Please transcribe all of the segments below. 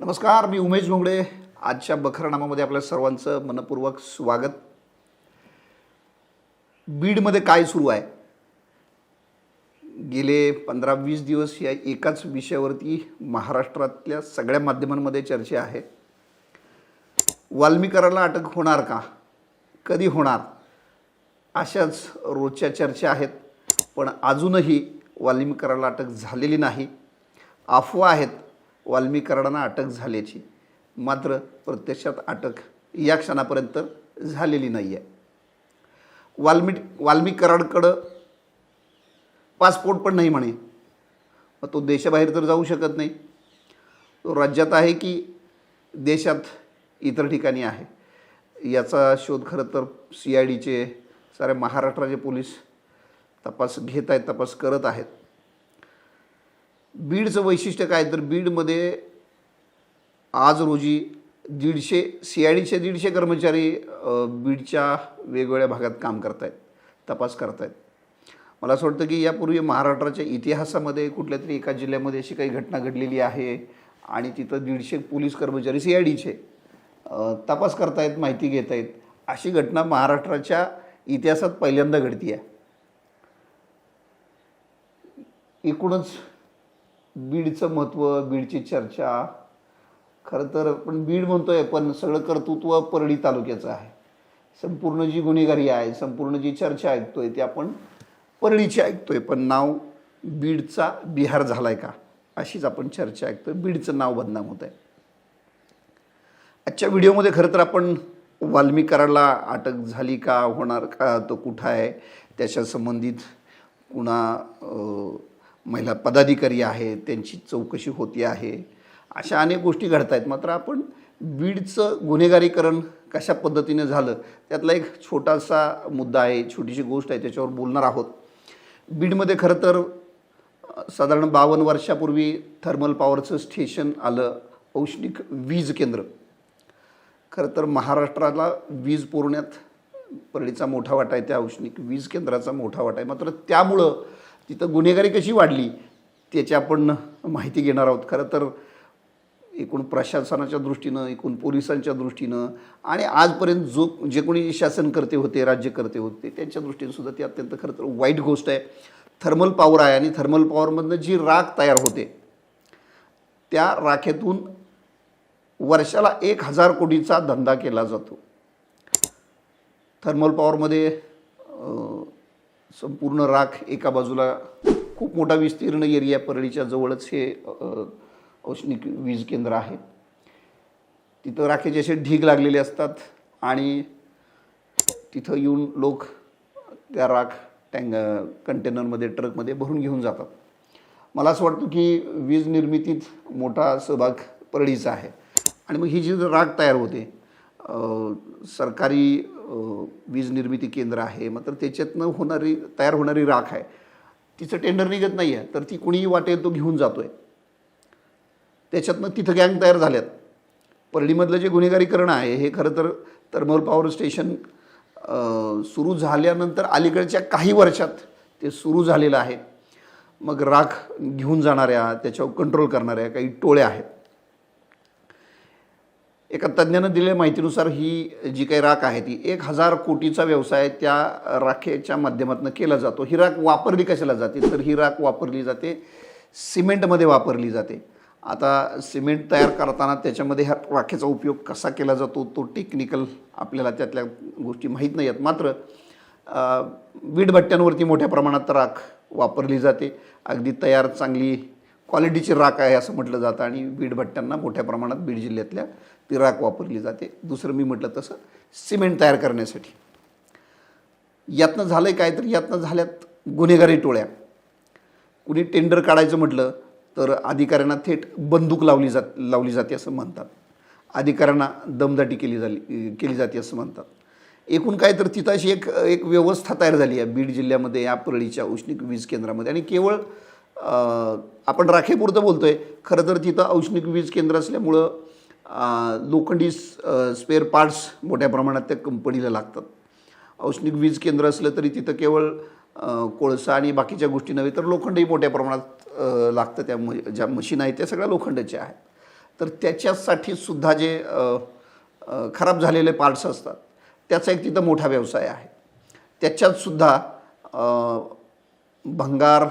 नमस्कार मी उमेश भोंगडे आजच्या बखरनामामध्ये आपल्या सर्वांचं मनपूर्वक स्वागत. बीडमध्ये काय सुरू आहे? गेले पंधरा वीस दिवस या एकाच विषयावरती महाराष्ट्रातल्या सगळ्या माध्यमांमध्ये चर्चा आहे. वाल्मीकराला अटक होणार का? कधी होणार? अशाच रोजच्या चर्चा आहेत पण अजूनही वाल्मीकराला अटक झालेली नाही. अफवा आहेत वाल्मीकरांना अटक झाल्याची. मात्र प्रत्यक्षात अटक या क्षणापर्यंत झालेली नाही आहे वाल्मी वाल्मीकरांकडं पासपोर्ट पण नाही म्हणे. मग तो देशाबाहेर तर जाऊ शकत नाही. तो राज्यात आहे की देशात इतर ठिकाणी आहे? याचा शोध खरं तर सी आय डीचे सारे महाराष्ट्राचे पोलीस तपास घेत आहेत तपास करत आहेत. बीडचं वैशिष्ट्य काय? तर बीडमध्ये आज रोजी दीडशे सी आय डीचे दीडशे कर्मचारी बीडच्या वेगवेगळ्या भागात काम करत आहेत तपास करत आहेत मला असं वाटतं की यापूर्वी महाराष्ट्राच्या इतिहासामध्ये कुठल्या तरी एका जिल्ह्यामध्ये अशी काही घटना घडलेली आहे आणि तिथं दीडशे पोलीस कर्मचारी सी आय डीचे तपास करतायत माहिती घेत आहेत अशी घटना महाराष्ट्राच्या इतिहासात पहिल्यांदा घडती आहे एकूणच बीडचं महत्त्व बीडची चर्चा खरं तर आपण बीड म्हणतोय पण सगळं कर्तृत्व परळी तालुक्याचं आहे. संपूर्ण जी गुन्हेगारी आहे संपूर्ण जी चर्चा ऐकतोय ती आपण परळीची ऐकतोय. पण नाव बीडचा बिहार झालाय का? अशीच आपण चर्चा ऐकतोय. बीडचं नाव बदनाम होत आहे आजच्या व्हिडिओमध्ये खरं तर आपण वाल्मीकराला अटक झाली का होणार का तो कुठं आहे त्याच्या संबंधित कुणा महिला पदाधिकारी आहेत त्यांची चौकशी होती आहे. अशा अनेक गोष्टी घडत आहेत. मात्र आपण बीडचं गुन्हेगारीकरण कशा पद्धतीने झालं त्यातला एक छोटासा मुद्दा आहे छोटीशी गोष्ट आहे त्याच्यावर बोलणार आहोत. बीडमध्ये खरं तर साधारण बावन्न वर्षापूर्वी थर्मल पॉवरचं स्टेशन आलं औष्णिक वीज केंद्र. खरं तर महाराष्ट्राला वीज पुरवण्यात परळीचा मोठा वाटा आहे त्या औष्णिक वीज केंद्राचा मोठा वाटा आहे. मात्र त्यामुळं तिथं गुन्हेगारी कशी वाढली त्याची आपण माहिती घेणार आहोत. खरं तर एकूण प्रशासनाच्या दृष्टीनं एकूण पोलिसांच्या दृष्टीनं आणि आजपर्यंत जो जे कोणी शासनकर्ते होते राज्यकर्ते होते त्यांच्या दृष्टीनं सुद्धा ती अत्यंत खरं तर वाईट गोष्ट आहे. थर्मल पॉवर आहे आणि थर्मल पॉवरमधनं जी राख तयार होते त्या राखेतून वर्षाला एक हजार कोटीचा धंदा केला जातो. थर्मल पॉवरमध्ये संपूर्ण राख एका बाजूला खूप मोठा विस्तीर्ण एरिया परळीच्या जवळच हे औष्णिक वीज केंद्र आहे. तिथं राखेचे असे ढीग लागलेले असतात आणि तिथं येऊन लोक त्या राख टँग कंटेनरमध्ये ट्रकमध्ये भरून घेऊन जातात. मला असं वाटतं की वीज निर्मितीत मोठा सहभाग परळीचा आहे. आणि मग ही जी राख तयार होते सरकारी वीज निर्मिती केंद्र आहे मात्र त्याच्यातनं होणारी तयार होणारी राख आहे. तिचं टेंडर निघत नाही आहे तर ती कुणीही वाटेल तो घेऊन जातो आहे त्याच्यातनं तिथं गँग तयार झाल्यात. परळीमधलं जे गुन्हेगारीकरण आहे हे खरं तर थर्मल पॉवर स्टेशन सुरू झाल्यानंतर अलीकडच्या काही वर्षात ते सुरू झालेलं आहे. मग राख घेऊन जाणाऱ्या त्याच्यावर कंट्रोल करणाऱ्या काही टोळ्या आहेत. एका तज्ज्ञानं दिलेल्या माहितीनुसार ही जी काही राख आहे ती एक हजार कोटीचा व्यवसाय त्या राखेच्या माध्यमातून केला जातो. ही राख वापरली कशाला जाते? तर ही राख वापरली जाते सिमेंटमध्ये वापरली जाते. आता सिमेंट तयार करताना त्याच्यामध्ये ह्या राखेचा उपयोग कसा केला जातो तो टेक्निकल आपल्याला त्यातल्या गोष्टी माहीत नाही आहेत. मात्र वीटभट्ट्यांवरती मोठ्या प्रमाणात राख वापरली जाते. अगदी तयार चांगली क्वालिटीची राख आहे असं म्हटलं जातं आणि वीटभट्ट्यांना मोठ्या प्रमाणात बीड जिल्ह्यातल्या ती राख वापरली जाते. दुसरं मी म्हटलं तसं सिमेंट तयार करण्यासाठी. यातनं झालं आहे काय तर यातनं झाल्यात गुन्हेगारी टोळ्या. कुणी टेंडर काढायचं म्हटलं तर अधिकाऱ्यांना थेट बंदूक लावली जात लावली जाते असं म्हणतात. अधिकाऱ्यांना दमदाटी केली झाली केली जाते असं म्हणतात. एकूण काय तर तिथं अशी एक एक व्यवस्था तयार झाली आहे बीड जिल्ह्यामध्ये या परळीच्या औष्णिक वीज केंद्रामध्ये. आणि केवळ आपण राखेपुरतं आहे खरं तर तिथं औष्णिक वीज केंद्र असल्यामुळं लोखंडी स्पेअर पार्ट्स मोठ्या प्रमाणात त्या कंपनीला लागतात. औष्णिक वीज केंद्र असलं तरी तिथं केवळ कोळसा आणि बाकीच्या गोष्टी नव्हे तर लोखंडही मोठ्या प्रमाणात लागतं त्या म ज्या मशीन आहेत त्या सगळ्या लोखंडाच्या आहेत. तर त्याच्यासाठी सुद्धा जे खराब झालेले पार्ट्स असतात त्याचा एक तिथं मोठा व्यवसाय आहे. त्याच्यात सुद्धा भंगार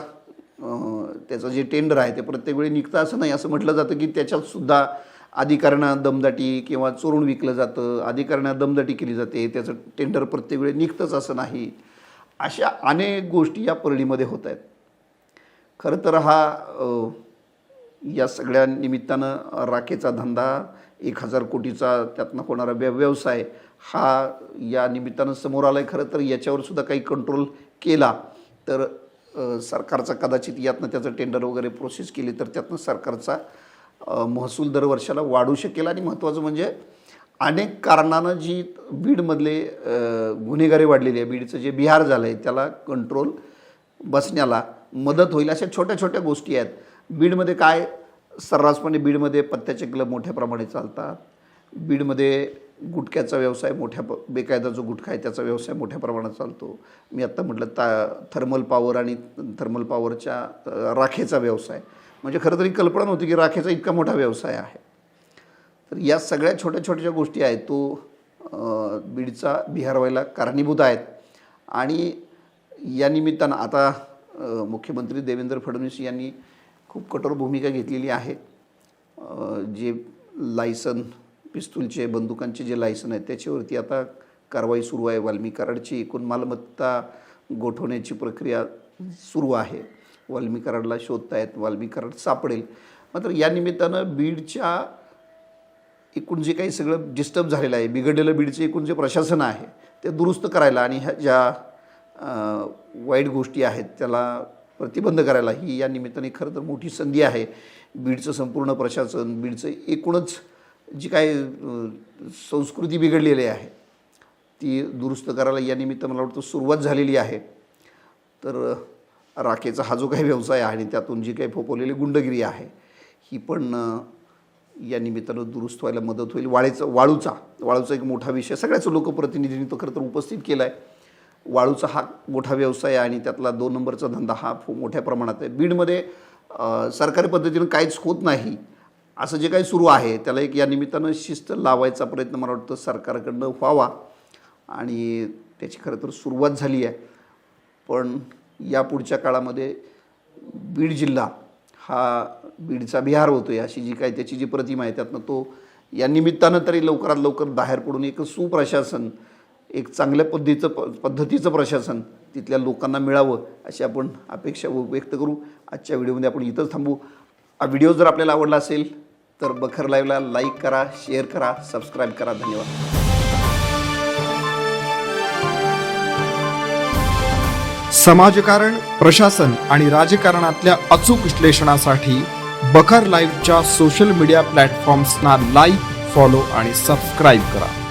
त्याचं जे टेंडर आहे ते प्रत्येक वेळी निघतं असं नाही. असं म्हटलं जातं की त्याच्यातसुद्धा अधिकाऱ्यांना दमदाटी किंवा चोरून विकलं जातं अधिकाऱ्यांना दमदाटी केली जाते त्याचं टेंडर प्रत्येक वेळी निघतंच असं नाही. अशा अनेक गोष्टी या परळीमध्ये होत आहेत. खरं तर हा या सगळ्या निमित्तानं राखेचा धंदा एक हजार कोटीचा त्यातनं होणारा व्य व्यवसाय हा या निमित्तानं समोर आला आहे खरं तर याच्यावरसुद्धा काही कंट्रोल केला तर सरकारचा कदाचित यातनं त्याचं टेंडर वगैरे प्रोसेस केली तर त्यातनं सरकारचा महसूल दरवर्षाला वाढू शकेल. आणि महत्त्वाचं म्हणजे अनेक कारणानं जी बीडमधले गुन्हेगारी वाढलेली आहे बीडचं जे बिहार झालं आहे त्याला कंट्रोल बसण्याला मदत होईल अशा छोट्या छोट्या गोष्टी आहेत. बीडमध्ये काय? सर्रासपणे बीडमध्ये पत्त्याचे क्लब मोठ्या प्रमाणे चालतात. बीडमध्ये गुटख्याचा व्यवसाय मोठ्या प बेकायदा जो गुटखा आहे त्याचा व्यवसाय मोठ्या प्रमाणात चालतो. मी आत्ता म्हटलं ता थर्मल पॉवर आणि थर्मल पॉवरच्या राखेचा व्यवसाय. म्हणजे खरं तरी कल्पना नव्हती की राखेचा इतका मोठा व्यवसाय आहे. तर या सगळ्या छोट्या छोट्या ज्या गोष्टी आहेत तो बीडचा बिहार व्हायला कारणीभूत आहेत. आणि या निमित्तानं आता मुख्यमंत्री देवेंद्र फडणवीस यांनी खूप कठोर भूमिका घेतलेली आहे. जे लायसन पिस्तूलचे बंदुकांचे जे लायसन आहेत त्याच्यावरती आता कारवाई सुरू आहे वाल्मी कराडची. एकूण मालमत्ता गोठवण्याची प्रक्रिया सुरू आहे. वाल्मी कराडला शोधतायत वाल्मी कराड सापडेल. मात्र या निमित्तानं बीडच्या एकूण जे काही सगळं डिस्टर्ब झालेलं आहे बिघडलेलं बीडचं एकूण जे प्रशासन आहे ते दुरुस्त करायला आणि ह्या ज्या वाईट गोष्टी आहेत त्याला प्रतिबंध करायला ही या निमित्ताने खरं तर मोठी संधी आहे. बीडचं संपूर्ण प्रशासन बीडचं एकूणच जी काही संस्कृती बिघडलेली आहे ती दुरुस्त करायला या निमित्त मला वाटतं सुरुवात झालेली आहे. तर राखेचा हा जो काही व्यवसाय आहे आणि त्यातून जी काही फोपवलेली गुंडगिरी आहे ही पण या निमित्तानं दुरुस्त व्हायला मदत होईल. वाळेचं वाळूचा वाळूचा एक मोठा विषय सगळ्याच लोकप्रतिनिधींनी तो खरं तर उपस्थित केला आहे वाळूचा हा मोठा व्यवसाय आहे आणि त्यातला दोन नंबरचा धंदा हा मोठ्या प्रमाणात आहे. बीडमध्ये सरकारी पद्धतीनं काहीच होत नाही. असं जे काही सुरू आहे त्याला एक या निमित्तानं शिस्त लावायचा प्रयत्न मला वाटतं सरकारकडनं व्हावा. आणि त्याची खरं तर सुरुवात झाली आहे. पण या पुढच्या काळामध्ये बीड जिल्हा हा बीडचा बिहार होतो आहे अशी जी काय त्याची जी प्रतिमा आहे त्यातनं तो या निमित्तानं तरी लवकरात लवकर बाहेर पडून एक सुप्रशासन एक चांगल्या पद्धतीचं प पद्धतीचं प्रशासन तिथल्या लोकांना मिळावं अशी आपण अपेक्षा व्यक्त करू. आजच्या व्हिडिओमध्ये आपण इथंच थांबू. हा व्हिडिओ जर आपल्याला आवडला असेल तर बखर लाईव्हला लाईक करा शेअर करा सबस्क्राईब करा. धन्यवाद. समाजकारण प्रशासन आणि राजकारणातल्या अचूक विश्लेषणासाठी बखर लाईव्हच्या सोशल मीडिया प्लॅटफॉर्म्सना लाईक फॉलो आणि सबस्क्राईब करा.